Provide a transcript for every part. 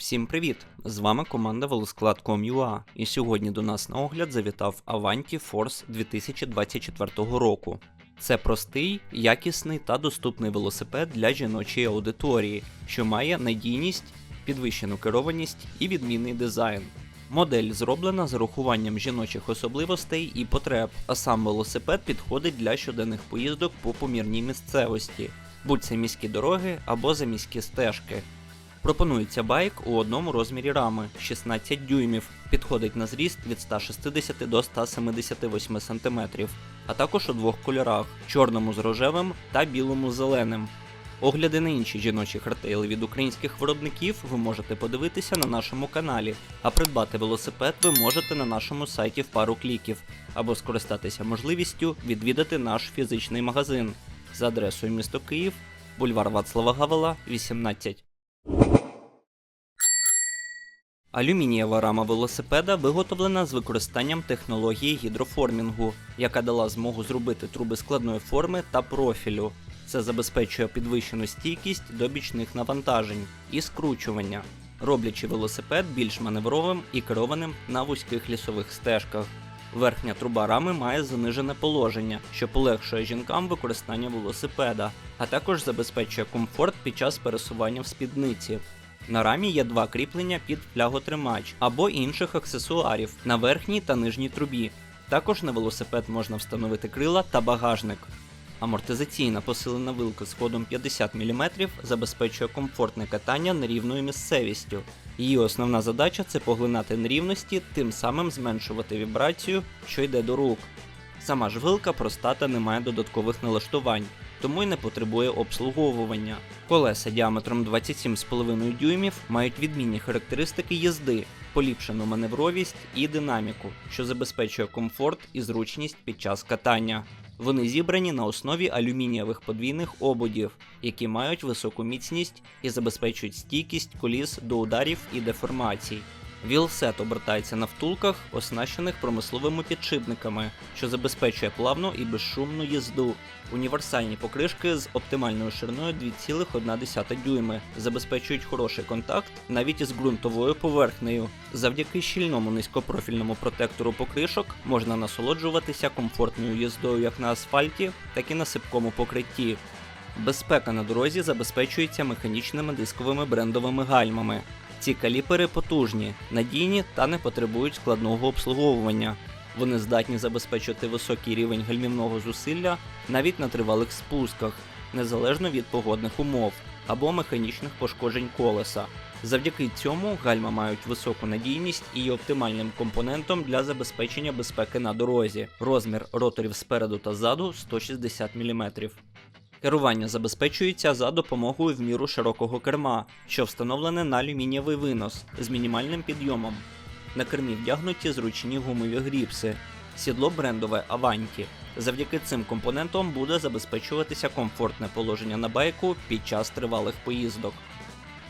Всім привіт! З вами команда Велосклад.com.ua і сьогодні до нас на огляд завітав Avanti Force 2024 року. Це простий, якісний та доступний велосипед для жіночої аудиторії, що має надійність, підвищену керованість і відмінний дизайн. Модель зроблена з урахуванням жіночих особливостей і потреб, а сам велосипед підходить для щоденних поїздок по помірній місцевості, будь це міські дороги або заміські стежки. Пропонується байк у одному розмірі рами 16 дюймів, підходить на зріст від 160 до 178 см, а також у двох кольорах чорному з рожевим та білому з зеленим. Огляди на інші жіночі хардтейли від українських виробників ви можете подивитися на нашому каналі, а придбати велосипед ви можете на нашому сайті в пару кліків, або скористатися можливістю відвідати наш фізичний магазин за адресою місто Київ, бульвар Вацлава Гавела, 18. Алюмінієва рама велосипеда виготовлена з використанням технології гідроформінгу, яка дала змогу зробити труби складної форми та профілю. Це забезпечує підвищену стійкість до бічних навантажень і скручування, роблячи велосипед більш маневровим і керованим на вузьких лісових стежках. Верхня труба рами має занижене положення, що полегшує жінкам використання велосипеда, а також забезпечує комфорт під час пересування в спідниці. На рамі є два кріплення під фляготримач або інших аксесуарів на верхній та нижній трубі. Також на велосипед можна встановити крила та багажник. Амортизаційна посилена вилка з ходом 50 мм забезпечує комфортне катання нерівною місцевістю. Її основна задача це поглинати нерівності, тим самим зменшувати вібрацію, що йде до рук. Сама ж вилка проста та не має додаткових налаштувань, тому й не потребує обслуговування. Колеса діаметром 27,5 дюймів мають відмінні характеристики їзди, поліпшену маневровість і динаміку, що забезпечує комфорт і зручність під час катання. Вони зібрані на основі алюмінієвих подвійних ободів, які мають високу міцність і забезпечують стійкість коліс до ударів і деформацій. Вілсет обертається на втулках, оснащених промисловими підшипниками, що забезпечує плавну і безшумну їзду. Універсальні покришки з оптимальною шириною 2,1 дюйми забезпечують хороший контакт навіть із ґрунтовою поверхнею. Завдяки щільному низькопрофільному протектору покришок можна насолоджуватися комфортною їздою як на асфальті, так і на сипкому покритті. Безпека на дорозі забезпечується механічними дисковими брендовими гальмами. Ці каліпери потужні, надійні та не потребують складного обслуговування. Вони здатні забезпечити високий рівень гальмівного зусилля навіть на тривалих спусках, незалежно від погодних умов або механічних пошкоджень колеса. Завдяки цьому гальма мають високу надійність і є оптимальним компонентом для забезпечення безпеки на дорозі. Розмір роторів спереду та ззаду 160 мм. Керування забезпечується за допомогою в міру широкого керма, що встановлене на алюмінієвий винос з мінімальним підйомом. На кермі вдягнуті зручні гумові гріпси, сідло брендове Avanti. Завдяки цим компонентам буде забезпечуватися комфортне положення на байку під час тривалих поїздок.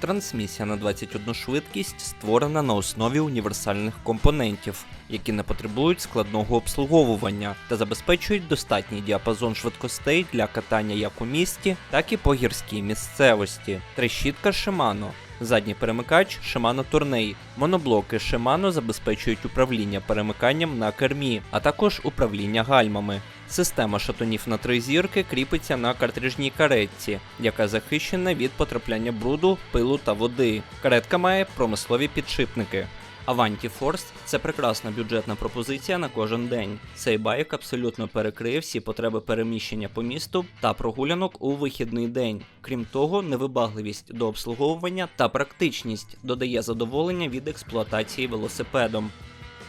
Трансмісія на 21 швидкість створена на основі універсальних компонентів, які не потребують складного обслуговування та забезпечують достатній діапазон швидкостей для катання як у місті, так і по гірській місцевості. Трещітка Shimano. Задній перемикач Shimano Tourney. Моноблоки Shimano забезпечують управління перемиканням на кермі, а також управління гальмами. Система шатунів на три зірки кріпиться на картриджній каретці, яка захищена від потрапляння бруду, пилу та води. Каретка має промислові підшипники. Avanti Force – це прекрасна бюджетна пропозиція на кожен день. Цей байк абсолютно перекриє всі потреби переміщення по місту та прогулянок у вихідний день. Крім того, невибагливість до обслуговування та практичність додає задоволення від експлуатації велосипедом.